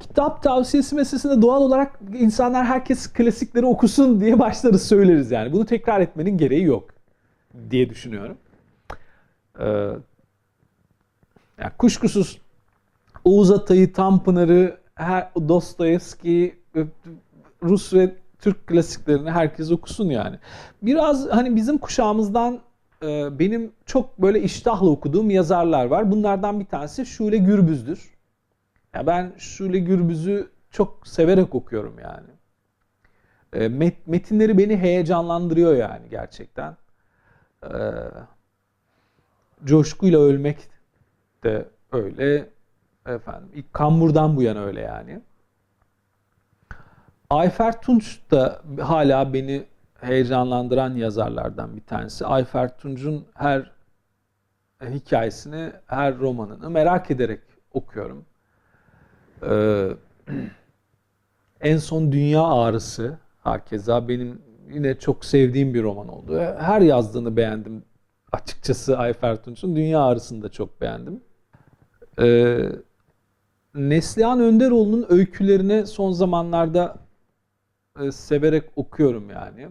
kitap tavsiyesi meselesinde doğal olarak insanlar herkes klasikleri okusun diye başlarız söyleriz yani. Bunu tekrar etmenin gereği yok diye düşünüyorum. Ee, yani kuşkusuz Oğuz Atay'ı, Tanpınar'ı, her- Dostoyevski, Rus ve Türk klasiklerini herkes okusun yani. Biraz hani bizim kuşağımızdan e, benim çok böyle iştahla okuduğum yazarlar var. Bunlardan bir tanesi Şule Gürbüz'dür. Ya ben Şule Gürbüz'ü çok severek okuyorum yani. E, met- metinleri beni heyecanlandırıyor yani gerçekten. E, coşkuyla ölmek de öyle. Efendim, ilk Kambur'dan bu yana öyle yani. Ayfer Tunç da hala beni heyecanlandıran yazarlardan bir tanesi. Ayfer Tunç'un her hikayesini, her romanını merak ederek okuyorum. Ee, en son Dünya Ağrısı hakeza benim yine çok sevdiğim bir roman oldu. Her yazdığını beğendim açıkçası Ayfer Tunç'un. Dünya Ağrısı'nı da çok beğendim. Ee, Neslihan Önderoğlu'nun öykülerini son zamanlarda e, severek okuyorum yani.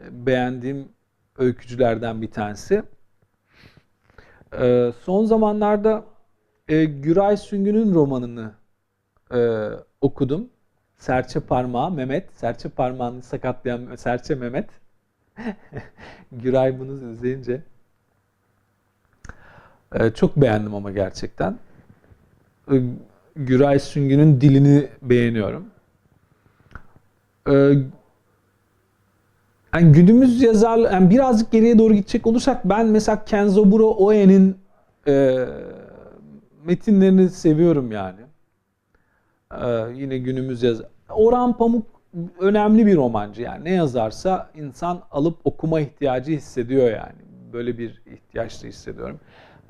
E, Beğendiğim öykücülerden bir tanesi. E, son zamanlarda e, Güray Süngü'nün romanını e, okudum. Serçe Parmağı Mehmet. Serçe Parmağını sakatlayan Serçe Mehmet. Güray bunu izleyince e, çok beğendim ama gerçekten. E, Güray Süngü'nün dilini beğeniyorum. Ee, yani günümüz yazar, yani birazcık geriye doğru gidecek olursak ben mesela Kenzoburo Oe'nin e, metinlerini seviyorum yani. Ee, yine günümüz yazar. Orhan Pamuk önemli bir romancı yani. Ne yazarsa insan alıp okuma ihtiyacı hissediyor yani. Böyle bir ihtiyaç da hissediyorum.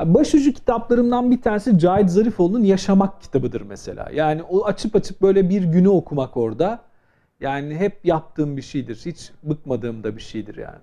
Başucu kitaplarımdan bir tanesi Cahit Zarifoğlu'nun Yaşamak kitabıdır mesela. Yani o açıp açıp böyle bir günü okumak orada. Yani hep yaptığım bir şeydir. Hiç bıkmadığım da bir şeydir yani.